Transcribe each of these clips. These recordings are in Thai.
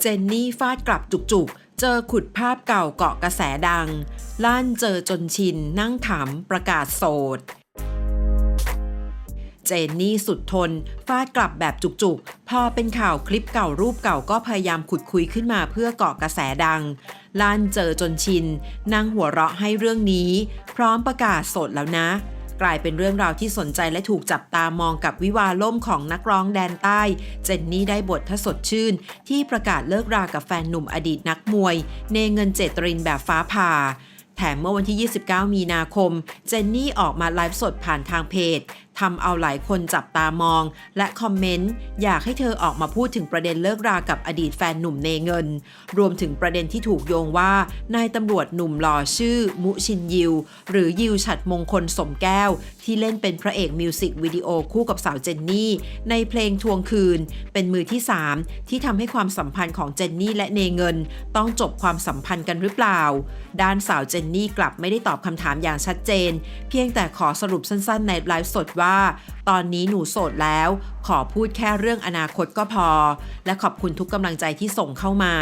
เจนนี่ฟาดกลับจุกๆ เจอขุดภาพเก่าเกาะกระแสดัง ลั่นเจอจนชินนั่งขำประกาศโสด เจนนี่สุดทน ฟาดกลับแบบจุกๆ พอเป็นข่าวคลิปเก่ารูปเก่าก็พยายามขุดคุยขึ้นมาเพื่อเกาะกระแสดัง ลั่นเจอจนชิน นั่งหัวเราะให้เรื่องนี้ พร้อมประกาศโสดแล้วนะ กลายเป็นเรื่องราวที่สนใจและถูกจับตามองกับวิวาล่มของนักร้องแดนใต้ เจนนี่ได้บททสดชื่น ที่ประกาศเลิกรากับแฟนหนุ่มอดีตนักมวย เนเงินเจตรินแบบฟ้าผ่าแถมเมื่อวันที่ 29 มีนาคม เจนนี่ออกมาไลฟ์สดผ่านทางเพจ ทำเอาหลายคนจับตามอง และคอมเมนต์ อยากให้เธอออกมาพูดถึงประเด็นเลิกรากับอดีตแฟนหนุ่มเนเงิน รวมถึงประเด็นที่ถูกโยงว่านายตำรวจหนุ่มหล่อชื่อ มุชินยิว หรือยิวฉัดมงคลสมแก้ว ที่เล่นเป็นพระเอกมิวสิกวิดีโอคู่กับสาวเจนนี่ ในเพลงทวงคืน เป็นมือที่ 3 ที่ทำให้ความสัมพันธ์ของเจนนี่และเนเงิน ต้องจบความสัมพันธ์กันหรือเปล่า ด้านสาวเจนนี่กลับไม่ได้ตอบคำถามอย่างชัดเจน เพียงแต่ขอสรุปสั้นๆ ในไลฟ์สดว่าว่า ตอนนี้หนูโสดแล้ว ขอพูดแค่เรื่องอนาคตก็พอ และขอบคุณทุกกำลังใจที่ส่งเข้ามา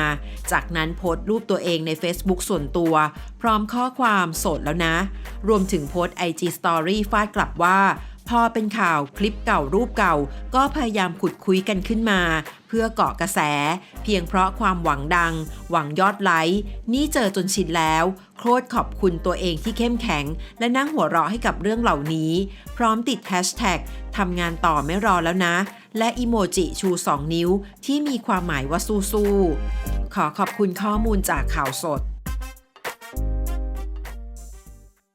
จากนั้นโพสต์รูปตัวเองใน Facebook ส่วนตัว พร้อมข้อความโสดแล้วนะ รวมถึงโพสต์ IG Story ฟาดกลับว่า พอเป็นข่าวคลิปเก่ารูปเก่า ก็พยายามขุดคุยกันขึ้นมา เพื่อเกาะกระแส เพียงเพราะความหวังดัง หวังยอดไลค์นี่เจอจนชินแล้ว โคตรขอบคุณตัวเองที่เข้มแข็ง และนั่งหัวเราะให้กับเรื่องเหล่านี้ พร้อมติดแฮชแท็กทำงานต่อไม่รอแล้วนะ และอีโมจิชู 2 นิ้ว ที่มีความหมายว่าสู้ๆขอขอบคุณข้อมูลจากข่าวสด